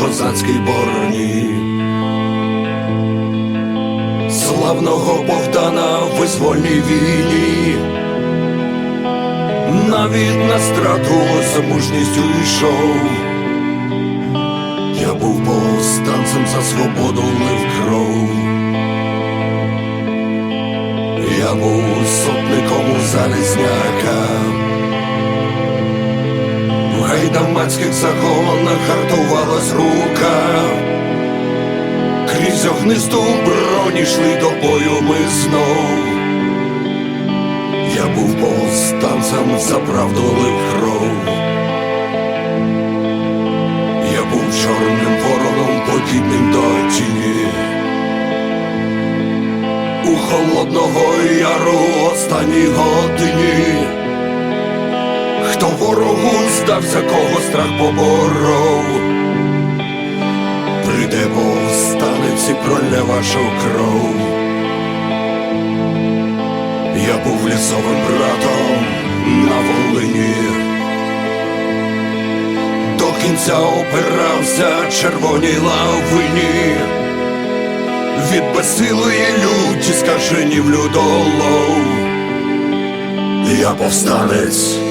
козацькій бороні. Славного Богдана в визвольній війні, навіть на страту за мужністю йшов. Я був повстанцем за свободу лив кров. Я був сотником у залізняка. Гайдамацьких загонах гартувалась рука. Крізь огнисту броні йшли до бою ми знов. Я був повстанцем за правду лив кров. Я був чорним вороном, подібним до тіні. У холодного яру останній годині. Здався, кого страх поборов, прийде повстанець і пролє вашу кров. Я був лісовим братом на Волині. До кінця опирався червоній лавині. Від безсилої люті скаженів людолов. Я повстанець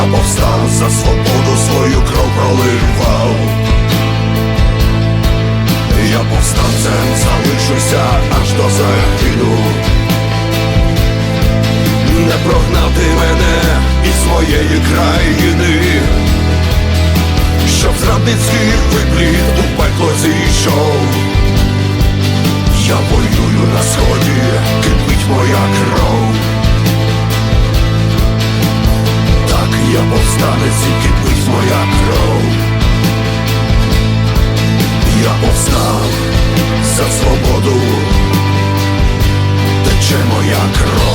Я повстав за свободу свою кров проливав. Я повстанцем залишуся аж до загину. Не прогнати мене із своєї країни, щоб зрадницький випліт у пекло зійшов. Я воюю на сході, кипить моя кров. вулиці кипить моя кров, я повстав за свободу, тече моя кров.